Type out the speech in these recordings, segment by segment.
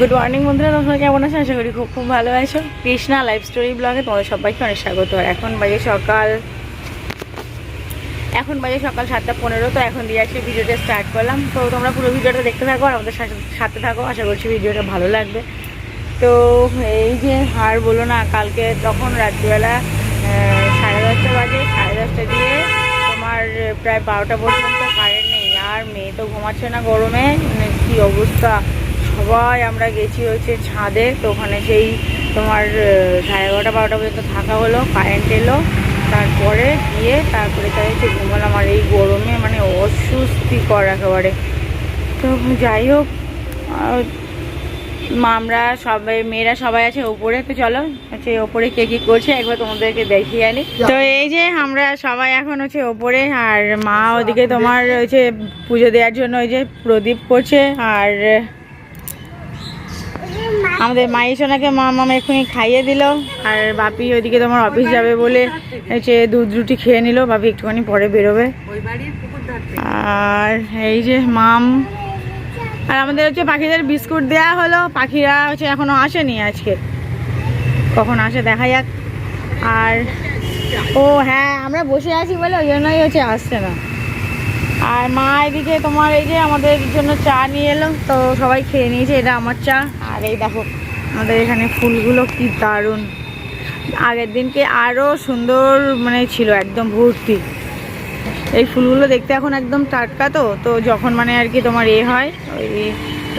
Good morning বন্ধুরা, তোমরা কেমন আছো? আশা করি খুব খুব ভালো আছো। কৃষ্ণা লাইফ স্টোরি ব্লগে তোমাদের সবাইকে অনেক স্বাগত। আর এখন বাজে সকাল, এখন বাজে সকাল সাতটা পনেরো, তো এখন দিয়ে আজকে ভিডিওটা স্টার্ট করলাম। তো তোমরা পুরো ভিডিওটা দেখতে থাকো আর আমাদের সাথে- সাথে থাকো। আশা করছি ভিডিওটা ভালো লাগবে। তো এই যে আর বলো না, কালকে তখন রাত্রিবেলা সাড়ে দশটা বাজে, সাড়ে দশটা দিয়ে তোমার প্রায় বারোটা পর্যন্ত কারেন্ট নেই। আর মেয়ে তো ঘুমাচ্ছে না গরমে। মানে কী অবস্থা? সবাই আমরা গেছি হচ্ছে ছাদে, তো ওখানে সেই তোমার সাড়ে এগারোটা, বারোটা পর্যন্ত থাকা হলো কারেন্ট এলো। তারপরে গিয়ে তারপরে তাই হচ্ছে ঘুমালাম। আর এই গরমে মানে অস্বস্তিকর একেবারে। তো যাই হোক আমরা সবাই, মেয়েরা সবাই আছে ওপরে, তো চলো হচ্ছে ওপরে কে কি করছে একবার তোমাদেরকে দেখিয়ে আনি। তো এই যে আমরা সবাই এখন হচ্ছে ওপরে, আর মা ওদিকে তোমার হচ্ছে পুজো দেওয়ার জন্য ওই যে প্রদীপ করছে, আর আমাদের মাই সোনাকে মা মামা এক্ষুনি খাইয়ে দিল, আর বাপি ওইদিকে তোমার অফিস যাবে বলে হচ্ছে দুধ রুটি খেয়ে নিল, বাপি একটুখানি পরে বেরোবে। আর এই যে মাম, আর আমাদের হচ্ছে পাখিদের বিস্কুট দেওয়া হলো, পাখিরা হচ্ছে এখনও আসেনি আজকে। কখন আসে দেখা যাক। আর ও হ্যাঁ আমরা বসে আছি বলে ওই জন্যই হচ্ছে আসছে না। আর মা এদিকে তোমার এই যে আমাদের জন্য চা নিয়ে এলো, তো সবাই খেয়ে নিয়েছে, এটা আমার চা। আর দেখো। আমাদের এখানে ফুলগুলো কি দারুণ। আগের দিনকে আরও সুন্দর মানে ছিল, একদম ভর্তি। এই ফুলগুলো দেখতে এখন একদম টাটকা তো তো যখন মানে আর কি তোমার এ হয়, ওই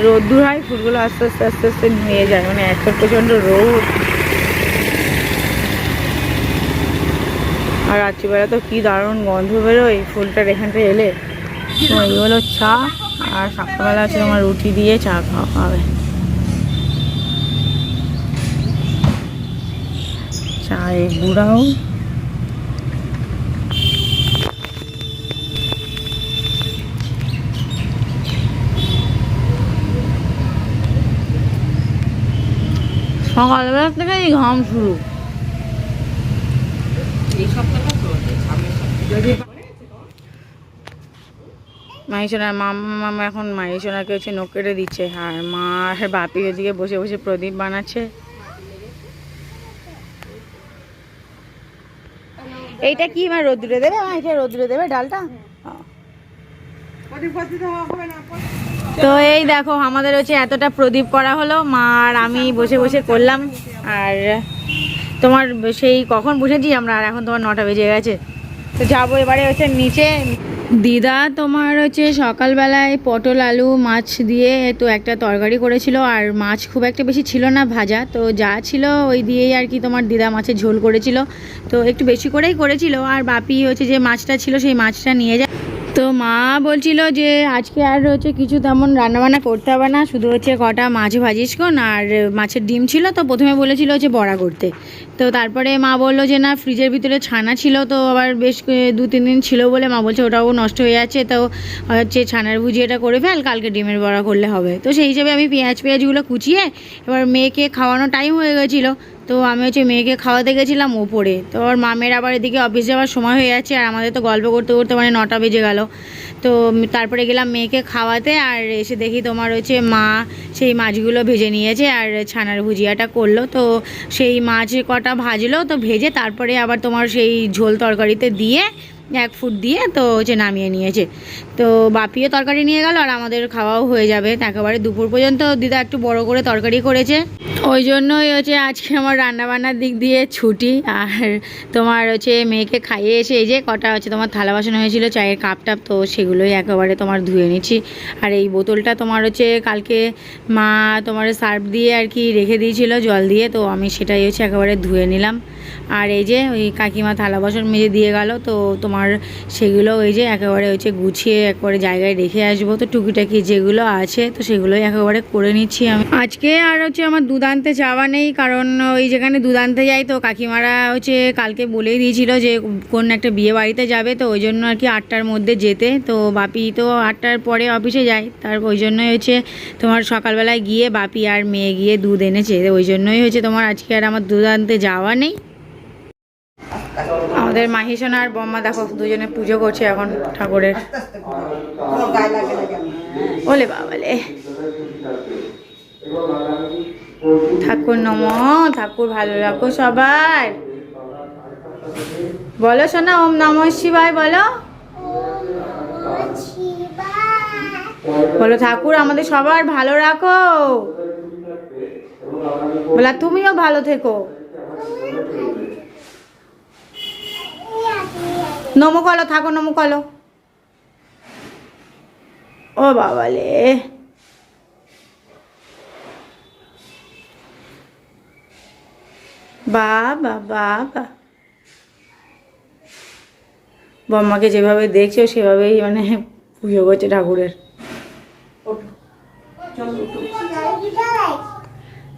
রোদ্দুর হয়, ফুলগুলো আস্তে আস্তে আস্তে আস্তে নুয়ে যায়। মানে এত প্রচণ্ড রোদ। আর রাত্রিবেলা তো কি দারুণ গন্ধ বেরোয় ফুলটার এখানটা এলে। এই হলো চা, আর সকালবেলা হচ্ছে তোমার রুটি দিয়ে চা খাওয়া হবে। চায়ে বুড়াও সকালবেলা থেকে এই ঘাম শুরু। মাইসোনার মামা মামা এখন মাইসোনাকে হচ্ছে নখ কেটে দিচ্ছে আর মা আর বাপি ওদিকে বসে বসে প্রদীপ বানাচ্ছে। এইটা কি মা রোদ্রে দেবে? আমার এটা রোদ্দুরে দেবে ডালটা? তো এই দেখো, আমাদের হচ্ছে এতটা প্রদীপ করা হলো। মা আর আমি বসে বসে করলাম। আর তোমার সেই কখন বসেছি আমরা? আর এখন তোমার নটা বেজে গেছে। তো যাব এবারে হচ্ছে নিচে। দিদা তোমার হচ্ছে সকালবেলায় পটল, আলু, মাছ দিয়ে তো একটা তরকারি করেছিল আর মাছ খুব একটা বেশি ছিল না ভাজা। তো যা ছিল ওই দিয়েই আর কি তোমার দিদা মাছের ঝোল করেছিল। তো একটু বেশি করেই করেছিল আর বাপি হচ্ছে যে মাছটা ছিল সেই মাছটা নিয়ে যায়। তো মা বলছিল যে আজকে আর হচ্ছে কিছু তেমন রান্নাবান্না করতে হবে না, শুধু হচ্ছে কটা মাছ ভাজিস কোন আর মাছের ডিম ছিল তো প্রথমে বলেছিল হচ্ছে বড়া করতে। তো তারপরে মা বলল যে, না, ফ্রিজের ভিতরে ছানা ছিল, তো আবার বেশ দু, তিন দিন ছিল বলে মা বলছে ওটাও নষ্ট হয়ে যাচ্ছে, তো হচ্ছে ছানার ভুজিয়াটা করে ফেল, কালকে ডিমের বড়া করলে হবে। তো সেই হিসেবে আমি পেঁয়াজ, পেঁয়াজগুলো কুচিয়ে এবার মেয়েকে খাওয়ানো টাইম হয়ে গেছিল। তো আমি হচ্ছে মেয়েকে খাওয়াতে গেছিলাম ওপরে। তো ওর মামের আবার এদিকে অফিস যাওয়ার সময় হয়ে যাচ্ছে আর আমাদের তো গল্প করতে করতে মানে নটা বেজে গেল। তো তারপরে গেলাম মেয়েকে খাওয়াতে আর এসে দেখি তোমার হচ্ছে মা সেই মাছগুলো ভেজে নিয়েছে আর ছানার ভুজিয়াটা করল। তো সেই মাছ কটা ভাজলো তো ভেজে তারপরে আবার তোমার সেই ঝোল তরকারিতে দিয়ে এক ফুট দিয়ে তো হচ্ছে নামিয়ে নিয়েছে। তো বাপিও তরকারি নিয়ে গেল আর আমাদের খাওয়াও হয়ে যাবে। একেবারে দুপুর পর্যন্ত দিদা একটু বড় করে তরকারি করেছে। ওই জন্যই হচ্ছে আজকে আমার রান্নাবান্নার দিক দিয়ে ছুটি আর তোমার হচ্ছে মেয়েকে খাইয়ে এসে এই যে কটা হচ্ছে তোমার থালা বাসন হয়েছিল, চায়ের কাপ টাপ তো সেগুলোই একেবারে তোমার ধুয়ে নিচ্ছি। আর এই বোতলটা তোমার হচ্ছে কালকে মা তোমার সার্ফ দিয়ে আর কি রেখে দিয়েছিল জল দিয়ে, তো আমি সেটাই হচ্ছে একেবারে ধুয়ে নিলাম। আর এই যে ওই কাকিমা থালা বাসন মেজে দিয়ে গেল, তো তোমার সেগুলো ওই যে একেবারে হচ্ছে গুছিয়ে একবারে জায়গায় রেখে আসব। তো টুকিটাকি যেগুলো আছে, তো সেগুলোই একেবারে করে নিচ্ছি আমি। আজকে আর হচ্ছে আমার দুদান্তে যাওয়া নেই, কারণ ওই যেখানে দুদান্তে যাই, তো কাকিমারা হচ্ছে কালকে বলেই দিয়েছিল যে কোন একটা বিয়ে বাড়িতে যাবে, তো ওই জন্য আর কি আটটার মধ্যে যেতে। তো বাপি তো আটটার পরে অফিসে যায়, তার ওই জন্যই হচ্ছে তোমার সকালবেলায় গিয়ে বাপি আর মেয়ে গিয়ে দুধ এনেছে, ওই জন্যই হচ্ছে তোমার আজকে আর আমার দুধ আনতে যাওয়া নেই। আমাদের মাহিসোনা আর বম্মা দেখো, দুজনে পুজো করছে এখন ঠাকুরের। ওলে বাবালে। ঠাকুর নম, ঠাকুর ভালো রাখো সবাই। বলো শোনা ওম নম শিবায় বলো। বলো ঠাকুর, আমাদের সবার ভালো রাখো। বলা, তুমিও ভালো থেকো। নমো কলো থাকো, নমো কলো ও বাবালে। বাবা বাবা। বম্মাকে যেভাবে দেখছ, সেভাবেই মানে পুজো করছে ঠাকুরের।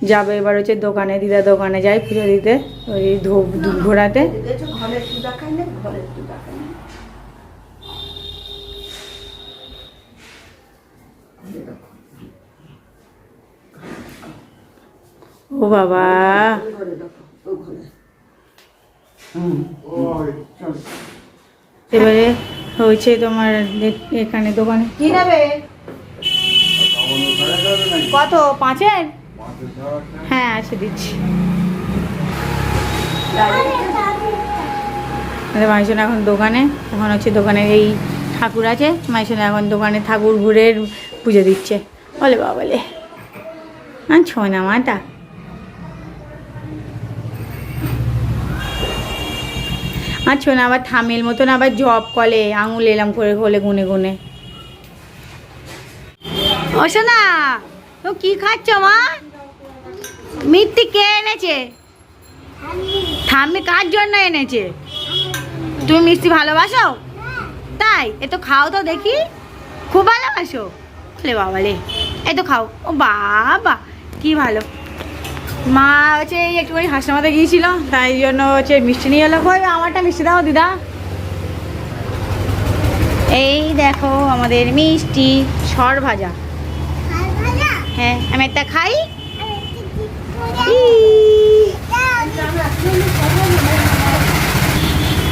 যাবে এবার হচ্ছে দোকানে, দিদা দোকানে যাই পুজো দিতে, ওই ধূপ ধূপ ঘোরাতে। ও বাবা। এবারে হয়েছে তোমার এখানে দোকানে। কি নেবে? কত? পাঁচের? হ্যাঁ আছে দিচ্ছি। মাইশন এখন দোকানে, এখন হচ্ছে দোকানে এই ঠাকুর আছে মাইশন এখন দোকানে ঠাকুর ঘুরে পুজো দিচ্ছে। বলে বাবালে আর ছোনা মাটা। আর ছোনা আবার থামেল মতন আবার জব কলে, আঙুল এলাম করে খোলে গুনে গুনে। ও তো কি খাচ্ছ মা? মিথ্যে কে এনেছে? ঠাম্মি কার জন্য এনেছে? তুমি মিষ্টি ভালোবাসো? তাই এ তো খাও তো দেখি। খুব ভালোবাসো? লে বাবা লে এই তো খাও। ও বাবা কি ভালো। মা হচ্ছে এই একটুখানি হাসনামাতে গিয়েছিল তাই জন্য হচ্ছে মিষ্টি নিয়ে এলো। কই আমারটা মিষ্টি দাও দিদা। এই দেখো আমাদের মিষ্টি সর ভাজা। হ্যাঁ আমি একটা খাই।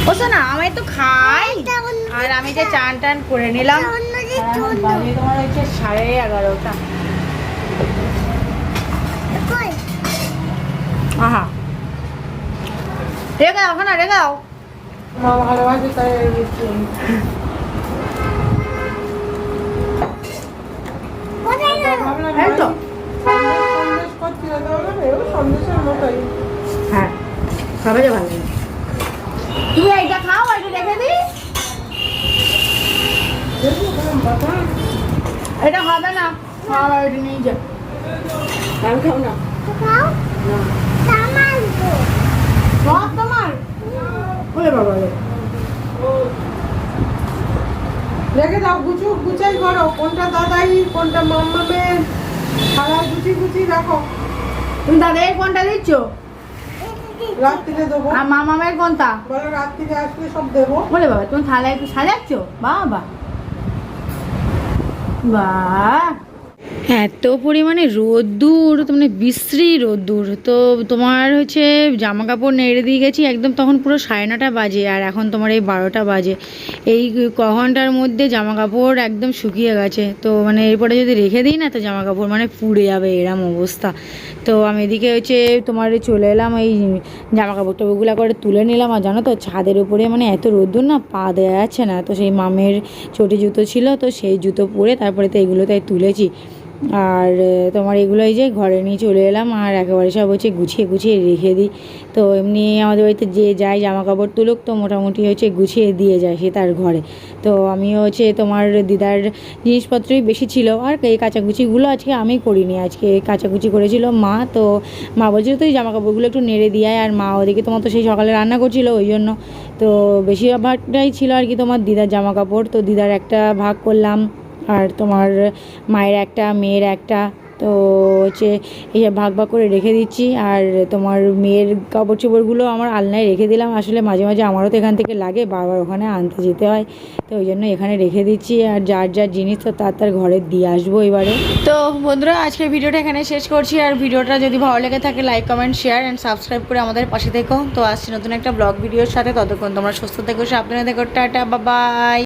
ও না আমি একটু খাই। আর আমি যে চান টান করে নিলাম। এখন বাজে তোমার হচ্ছে সাড়ে এগারোটা। আহা। রেখে দাও না রেখে দাও তো। হ্যাঁ সবাই ভালো। লাগে তুমি এইটা খাও আর দিই দেখো বাবা এটা হবে না। খাওয়া এটা নিয়ে যা। আর খাও না। সব তোমার? বলে বাবা রেখে দাও গুছু গুছাই করো। কোনটা দাদাই কোনটা মাম্মামের সারা গুছি গুছি রাখো। তুমি দাদাকে কোনটা দিচ্ছ? দেবো। আর কোনটা? বলো আসলে সব দেবো। বলে বাবা তুমি থালায় একটু সাজাচ্ছ? বাবা বাহ। এত পরিমাণে রোদ্দুর তো মানে বিশ্রী রোদ্দুর। তো তোমার হচ্ছে জামা কাপড় নেড়ে দিয়ে গেছি, একদম তখন পুরো সাড়ে নটা বাজে আর এখন তোমার এই বারোটা বাজে। এই ক ঘণ্টার মধ্যে জামা কাপড় একদম শুকিয়ে গেছে। তো মানে এরপরে যদি রেখে দিই না, তো জামা কাপড় মানে পুড়ে যাবে, এরম অবস্থা। তো আমি এদিকে হচ্ছে তোমার চলে এলাম, এই জামা কাপড় টাপড়গুলো করে তুলে নিলাম। আর জানো তো, ছাদের উপরে মানে এত রোদ্দুর না, পা দেওয়া যাচ্ছে না। তো সেই মামের চটি জুতো ছিল, তো সেই জুতো পরে তারপরে তো এগুলো তাই তুলেছি। আর তোমার এগুলোই যে ঘরে নিয়ে চলে এলাম আর একেবারে সব হচ্ছে গুছিয়ে গুছিয়ে রেখে দিই। তো এমনি আমাদের বাড়িতে যে যায় জামা কাপড় তুলুক, তো মোটামুটি হচ্ছে গুছিয়ে দিয়ে যায় সে তার ঘরে। তো আমিও হচ্ছে তোমার দিদার জিনিসপত্রই বেশি ছিল আর এই কাচাকুচিগুলো আজকে আমি করিনি। আজকে কাচাকুচি করেছিল মা, তো মা বলছিল তুই জামা কাপড়গুলো একটু নেড়ে দিয়ে আর মা ওদিকে তোমার তো সেই সকালে রান্না করছিল ওই জন্য। তো বেশিরভাগটাই ছিল আর কি তোমার দিদার জামা কাপড় তো দিদার একটা ভাগ করলাম। আর তোমার মায়ের একটা, মেয়ের একটা। তো হচ্ছে এইসব ভাগ ভাগ করে রেখে দিচ্ছি। আর তোমার মেয়ের কাপড় চোপড়গুলো আমার আলনায় রেখে দিলাম। আসলে মাঝে মাঝে আমারও তো এখান থেকে লাগে, বারবার ওখানে আনতে যেতে হয়। তো ওই জন্য এখানে রেখে দিচ্ছি। আর যার যার জিনিস, তো তার তার ঘরে দিয়ে আসব এবারে। তো বন্ধুরা আজকে ভিডিওটা এখানে শেষ করছি। আর ভিডিওটা যদি ভালো লেগে থাকে, like, comment, share and subscribe করে আমাদের পাশে থেকো। তো আসছি নতুন একটা ব্লগ ভিডিওর সাথে। ততক্ষণ তোমরা সুস্থ থেকো, সাবধানে থেকো। টাটা বাবাই